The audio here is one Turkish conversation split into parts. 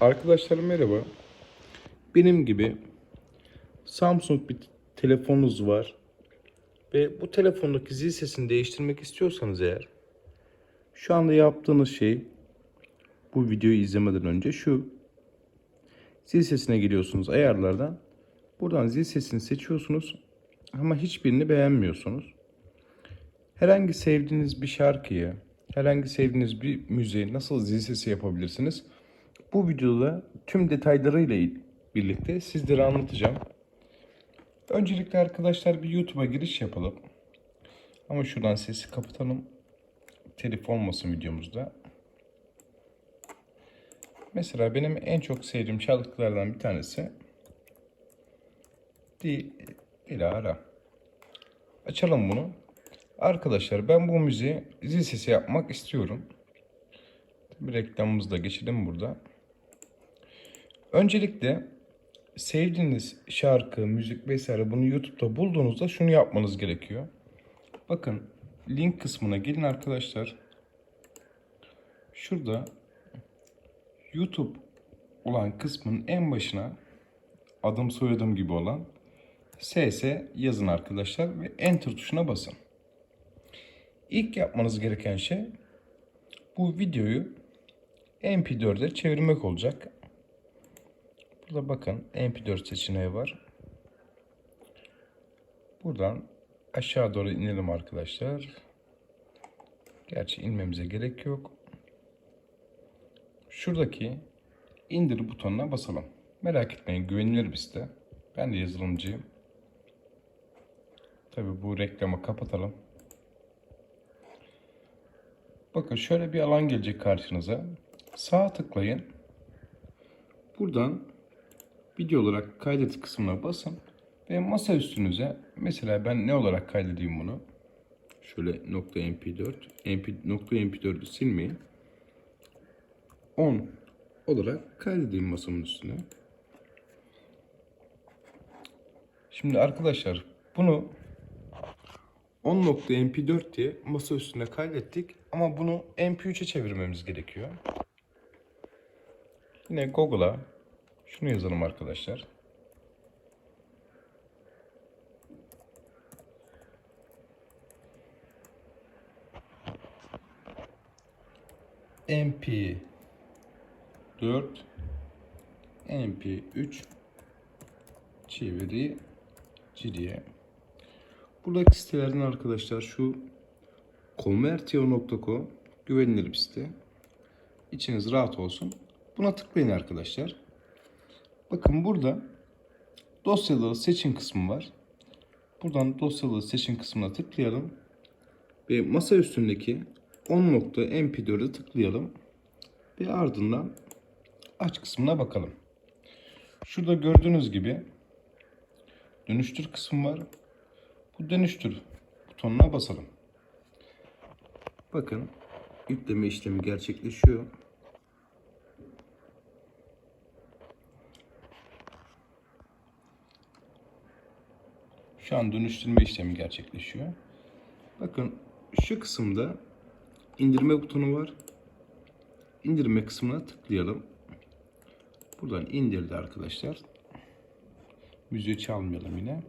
Arkadaşlar merhaba. Benim gibi Samsung bir telefonunuz var ve bu telefondaki zil sesini değiştirmek istiyorsanız eğer şu anda yaptığınız şey bu videoyu izlemeden önce şu zil sesine giriyorsunuz ayarlardan. Buradan zil sesini seçiyorsunuz ama hiçbirini beğenmiyorsunuz. Herhangi sevdiğiniz bir şarkıyı, herhangi sevdiğiniz bir müziği nasıl zil sesi yapabilirsiniz? Bu videoda tüm detaylarıyla birlikte sizlere anlatacağım. Öncelikle arkadaşlar bir YouTube'a giriş yapalım. Ama şuradan sesi kapatalım. Telif olmasın videomuzda. Mesela benim en çok sevdiğim şarkılardan bir tanesi Di Dilara. Açalım bunu. Arkadaşlar ben bu müziği zil sesi yapmak istiyorum. Bir reklamımızı da geçelim burada. Öncelikle sevdiğiniz şarkı, müzik vesaire bunu YouTube'da bulduğunuzda şunu yapmanız gerekiyor. Bakın link kısmına gelin arkadaşlar. Şurada YouTube olan kısmın en başına adım soyadım gibi olan SS yazın arkadaşlar ve Enter tuşuna basın. İlk yapmanız gereken şey bu videoyu MP4'e çevirmek olacak. Burada bakın MP4 seçeneği var. Buradan aşağı doğru inelim arkadaşlar. Gerçi inmemize gerek yok. Şuradaki indir butonuna basalım. Merak etmeyin güvenilir bir site. Ben de yazılımcıyım. Tabi bu reklamı kapatalım. Bakın şöyle bir alan gelecek karşınıza. Sağa tıklayın. Buradan video olarak kaydet kısmına basın. Ve masa üstünüze mesela ben ne olarak kaydedeyim bunu? Şöyle nokta mp4. MP, nokta mp4'ü silmeyin. 10 olarak kaydedeyim masamın üstüne. Şimdi arkadaşlar bunu 10.mp4 diye masa üstüne kaydettik ama bunu mp3'e çevirmemiz gerekiyor. Yine Google'a şunu yazalım arkadaşlar. mp4 mp3 çeviri diye. Buradaki sitelerden arkadaşlar şu convertio.co güvenilir bir site. İçiniz rahat olsun. Buna tıklayın arkadaşlar. Bakın burada dosyaları seçin kısmı var. Buradan dosyaları seçin kısmına tıklayalım. Ve masa üstündeki 10.mp4'e tıklayalım. Ve ardından aç kısmına bakalım. Şurada gördüğünüz gibi dönüştür kısmı var. Bu dönüştür butonuna basalım. Bakın yükleme işlemi gerçekleşiyor. Şu an dönüştürme işlemi gerçekleşiyor. Bakın şu kısımda indirme butonu var. İndirme kısmına tıklayalım. Buradan indirdi arkadaşlar. Müziği çalmayalım yine.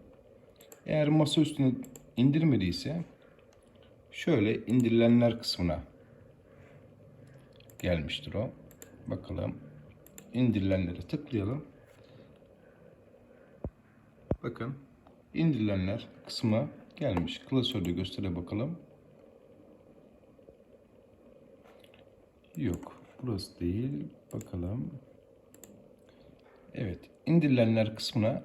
Eğer masa üstüne indirmediyse şöyle indirilenler kısmına gelmiştir o. Bakalım. İndirilenlere tıklayalım. Bakın indirilenler kısmına gelmiş. Klasörde göstere bakalım. Yok. Burası değil. Bakalım. Evet. indirilenler kısmına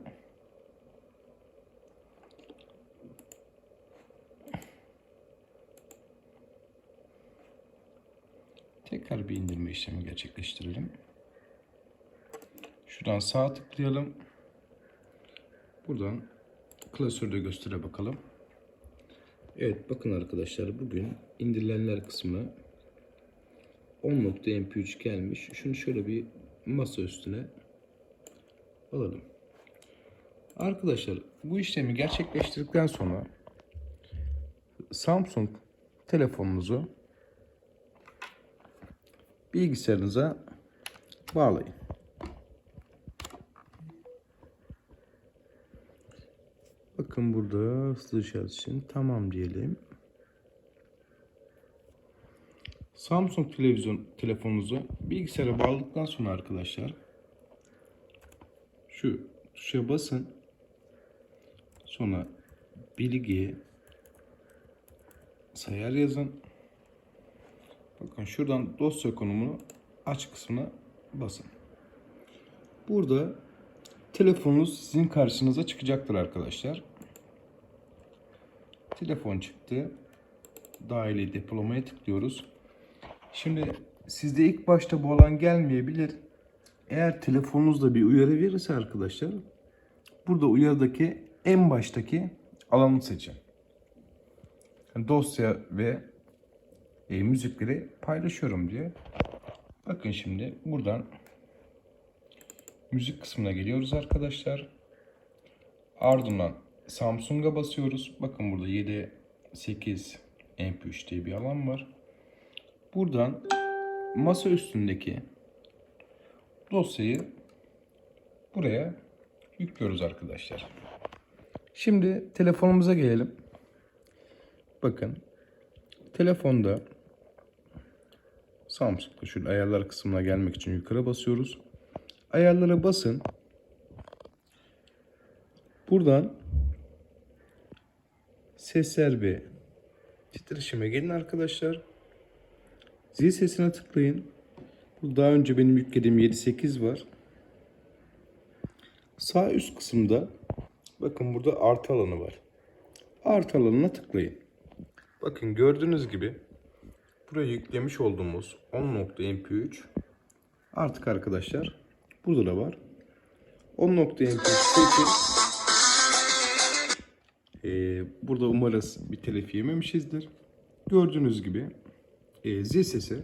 tekrar bir indirme işlemi gerçekleştirelim. Şuradan sağ tıklayalım. Buradan klasörde göstere bakalım. Evet bakın arkadaşlar bugün indirilenler kısmı 10.mp3 gelmiş. Şunu şöyle bir masa üstüne alalım. Arkadaşlar bu işlemi gerçekleştirdikten sonra Samsung telefonunuzu bilgisayarınıza bağlayın. Bakın burada hızlı şarj için tamam diyelim. Samsung televizyon telefonunuzu bilgisayara bağladıktan sonra arkadaşlar şu tuşa basın. Sonra bilgi sayar yazın. Bakın şuradan dosya konumunu aç kısmına basın. Burada telefonunuz sizin karşınıza çıkacaktır arkadaşlar. Telefon çıktı. Dahili depolamaya tıklıyoruz. Şimdi sizde ilk başta bu alan gelmeyebilir. Eğer telefonunuzda bir uyarı verirse arkadaşlar burada uyarıdaki en baştaki alanı seçin. Yani dosya ve e, müzikleri paylaşıyorum diye. Bakın şimdi buradan müzik kısmına geliyoruz arkadaşlar. Ardından Samsung'a basıyoruz. Bakın burada 7 8 MP3 diye bir alan var. Buradan masa üstündeki dosyayı buraya yüklüyoruz arkadaşlar. Şimdi telefonumuza gelelim. Bakın telefonda Samsung'da şu ayarlar kısmına gelmek için yukarı basıyoruz. Ayarlara basın. Buradan sesler ve titreşime gelin arkadaşlar. Zil sesine tıklayın. Bu daha önce benim yüklediğim 7.8 var. Sağ üst kısımda bakın burada artı alanı var. Artı alanına tıklayın. Bakın gördüğünüz gibi buraya yüklemiş olduğumuz 10.mp3 artık arkadaşlar burada da var. 10.mp3 seçin. Ee, burada umarız bir telif yememişizdir. Gördüğünüz gibi e, zil sesi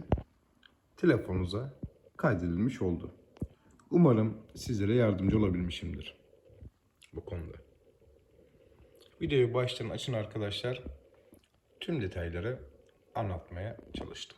telefonunuza kaydedilmiş oldu. Umarım sizlere yardımcı olabilmişimdir bu konuda. Videoyu baştan açın arkadaşlar. Tüm detayları anlatmaya çalıştım.